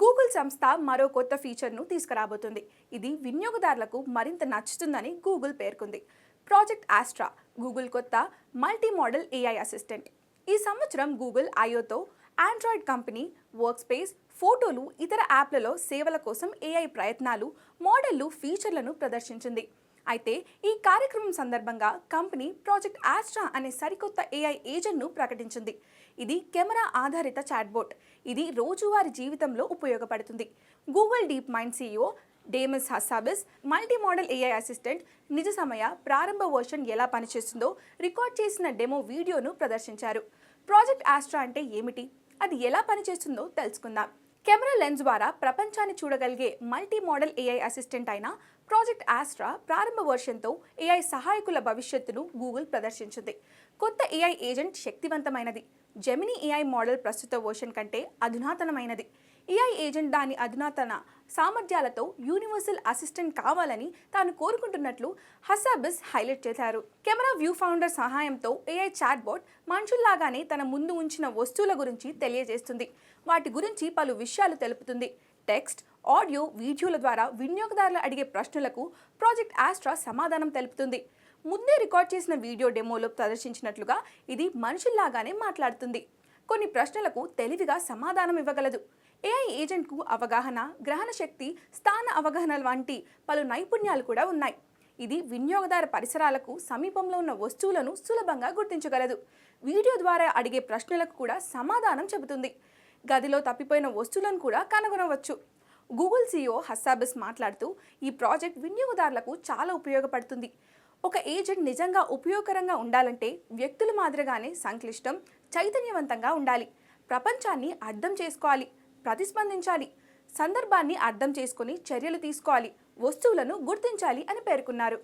Google సంస్థ మరో కొత్త ఫీచర్ను తీసుకురాబోతుంది. ఇది వినియోగదారులకు మరింత నచ్చుతుందని గూగుల్ పేర్కొంది. ప్రాజెక్ట్ ఆస్ట్రా గూగుల్ కొత్త మల్టీ మోడల్ ఏఐ అసిస్టెంట్. ఈ సంవత్సరం గూగుల్ ఐఓతో ఆండ్రాయిడ్ కంపెనీ వర్క్ స్పేస్ ఫోటోలు ఇతర యాప్లలో సేవల కోసం ఏఐ ప్రయత్నాలు మోడళ్ళు ఫీచర్లను ప్రదర్శించింది. అయితే ఈ కార్యక్రమం సందర్భంగా కంపెనీ ప్రాజెక్ట్ ఆస్ట్రా అనే సరికొత్త ఏఐ ఏజెంట్ను ప్రకటించింది. ఇది కెమెరా ఆధారిత చాట్బోట్. ఇది రోజువారీ జీవితంలో ఉపయోగపడుతుంది. Google DeepMind CEO Demis Hassabis multimodal AI assistant నిజ సమయ ప్రారంభ వర్షన్ ఎలా పనిచేస్తుందో రికార్డ్ చేసిన డెమో వీడియోను ప్రదర్శించారు. ప్రాజెక్ట్ ఆస్ట్రా అంటే ఏమిటి? అది ఎలా పనిచేస్తుందో తెలుసుకుందాం. కెమెరా లెన్స్ ద్వారా ప్రపంచాన్ని చూడగలిగే మల్టీ మోడల్ ఏఐ అసిస్టెంట్ అయిన ప్రాజెక్ట్ ఆస్ట్రా ప్రారంభ వర్షన్తో ఏఐ సహాయకుల భవిష్యత్తును గూగుల్ ప్రదర్శించింది. కొత్త ఏఐ ఏజెంట్ శక్తివంతమైనది. జెమిని ఏఐ మోడల్ ప్రస్తుత వర్షన్ కంటే అధునాతనమైనది. ఏఐ ఏజెంట్ దాని అధునాతన సామర్థ్యాలతో యూనివర్సల్ అసిస్టెంట్ కావాలని తాను కోరుకుంటున్నట్లు హసాబిస్ హైలైట్ చేశారు. కెమెరా వ్యూ ఫౌండర్ సహాయంతో ఏఐ చాట్బోట్ మనుషుల్లాగానే తన ముందు ఉంచిన వస్తువుల గురించి తెలియజేస్తుంది. వాటి గురించి పలు విషయాలు తెలుపుతుంది. టెక్స్ట్ ఆడియో వీడియోల ద్వారా వినియోగదారులు అడిగే ప్రశ్నలకు ప్రాజెక్ట్ ఆస్ట్రా సమాధానం తెలుపుతుంది. ముందే రికార్డ్ చేసిన వీడియో డెమోలో ప్రదర్శించినట్లుగా ఇది మనుషుల్లాగానే మాట్లాడుతుంది. కొన్ని ప్రశ్నలకు తెలివిగా సమాధానం ఇవ్వగలదు. ఏఐ ఏజెంట్కు అవగాహన గ్రహణ శక్తి స్థాన అవగాహన వంటి పలు నైపుణ్యాలు కూడా ఉన్నాయి. ఇది వినియోగదారు పరిసరాలకు సమీపంలో ఉన్న వస్తువులను సులభంగా గుర్తించగలదు. వీడియో ద్వారా అడిగే ప్రశ్నలకు కూడా సమాధానం చెబుతుంది. గదిలో తప్పిపోయిన వస్తువులను కూడా కనుగొనవచ్చు. గూగుల్ సీఈఓ హస్సాబిస్ మాట్లాడుతూ ఈ ప్రాజెక్ట్ వినియోగదారులకు చాలా ఉపయోగపడుతుంది. ఒక ఏజెంట్ నిజంగా ఉపయోగకరంగా ఉండాలంటే వ్యక్తుల మాదిరిగానే సంక్లిష్టం చైతన్యవంతంగా ఉండాలి. ప్రపంచాన్ని అర్థం చేసుకోవాలి ప్రతిస్పందించాలి సందర్భాన్ని అర్థం చేసుకుని చర్యలు తీసుకోవాలి వస్తువులను గుర్తించాలి అని పేర్కొన్నారు.